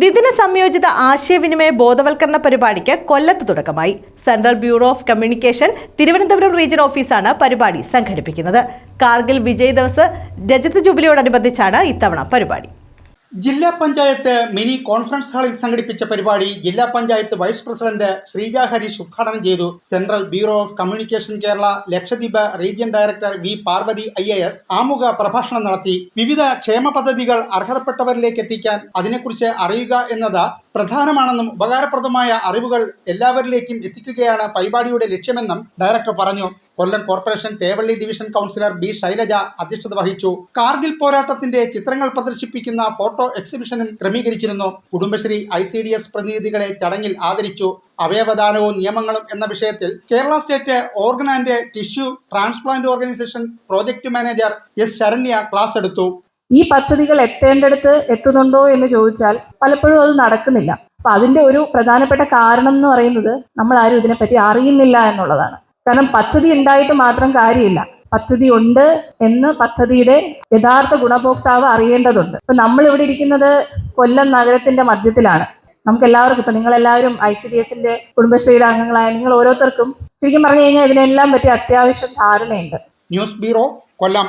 ദ്വിദിന സംയോജിത ആശയവിനിമയ ബോധവൽക്കരണ പരിപാടിക്ക് കൊല്ലത്ത് തുടക്കമായി. Central bureau of communication Thiruvananthapuram region ഓഫീസാണ് പരിപാടി സംഘടിപ്പിക്കുന്നത്. കാർഗിൽ വിജയ് ദിവസ് രജത ജൂബിലിയോടനുബന്ധിച്ചാണ് ഇത്തവണ പരിപാടി. ജില്ലാ പഞ്ചായത്ത് മിനി കോൺഫറൻസ് ഹാളിൽ സംഘടിപ്പിച്ച പരിപാടി ജില്ലാ പഞ്ചായത്ത് വൈസ് പ്രസിഡന്റ് ശ്രീജ ഹരീഷ് ഉദ്ഘാടനം ചെയ്തു. Central bureau of communication Kerala Lakshadweep region director V Parvathi I A S ആമുഖ പ്രഭാഷണം നടത്തി. വിവിധ ക്ഷേമ പദ്ധതികൾ അർഹതപ്പെട്ടവരിലേക്ക് എത്തിക്കാൻ അതിനെക്കുറിച്ച് അറിയുക എന്നത് പ്രധാനമാണെന്നും ഉപകാരപ്രദമായ അറിവുകൾ എല്ലാവരിലേക്കും എത്തിക്കുകയാണ് പരിപാടിയുടെ ലക്ഷ്യമെന്നും ഡയറക്ടർ പറഞ്ഞു. Kollam corporation Thevally division councillor B Shailaja അധ്യക്ഷത വഹിച്ചു. കാർഗിൽ പോരാട്ടത്തിന്റെ ചിത്രങ്ങൾ പ്രദർശിപ്പിക്കുന്ന ഫോട്ടോ എക്സിബിഷനും ക്രമീകരിച്ചിരുന്നു. Kudumbashree I C D S പ്രതിനിധികളെ ചടങ്ങിൽ ആദരിച്ചു. അവയവദാനവും നിയമങ്ങളും എന്ന വിഷയത്തിൽ Kerala state organ and tissue transplant organisation project manager S Saranya class എടുത്തു. ഈ പദ്ധതികൾ എത്തേണ്ടടുത്ത് എത്തുന്നുണ്ടോ എന്ന് ചോദിച്ചാൽ പലപ്പോഴും അത് നടക്കുന്നില്ല. അപ്പൊ അതിന്റെ ഒരു പ്രധാനപ്പെട്ട കാരണം എന്ന് പറയുന്നത് നമ്മൾ ആരും ഇതിനെപ്പറ്റി അറിയുന്നില്ല എന്നുള്ളതാണ്. കാരണം പദ്ധതി ഉണ്ടായിട്ട് മാത്രം കാര്യമില്ല. പദ്ധതി ഉണ്ട് എന്ന് പദ്ധതിയുടെ യഥാർത്ഥ ഗുണഭോക്താവ് അറിയേണ്ടതുണ്ട്. ഇപ്പൊ നമ്മൾ ഇവിടെ ഇരിക്കുന്നത് കൊല്ലം നഗരത്തിന്റെ മധ്യത്തിലാണ്. നമുക്ക് എല്ലാവർക്കും ഇപ്പൊ നിങ്ങൾ എല്ലാവരും ഐ സി ഡി എസിന്റെ കുടുംബശ്രീയുടെ അംഗങ്ങളായ നിങ്ങൾ ഓരോരുത്തർക്കും ശരിക്കും പറഞ്ഞു കഴിഞ്ഞാൽ ഇതിനെല്ലാം പറ്റിയ അത്യാവശ്യം ധാരണയുണ്ട്. News bureau Kollam.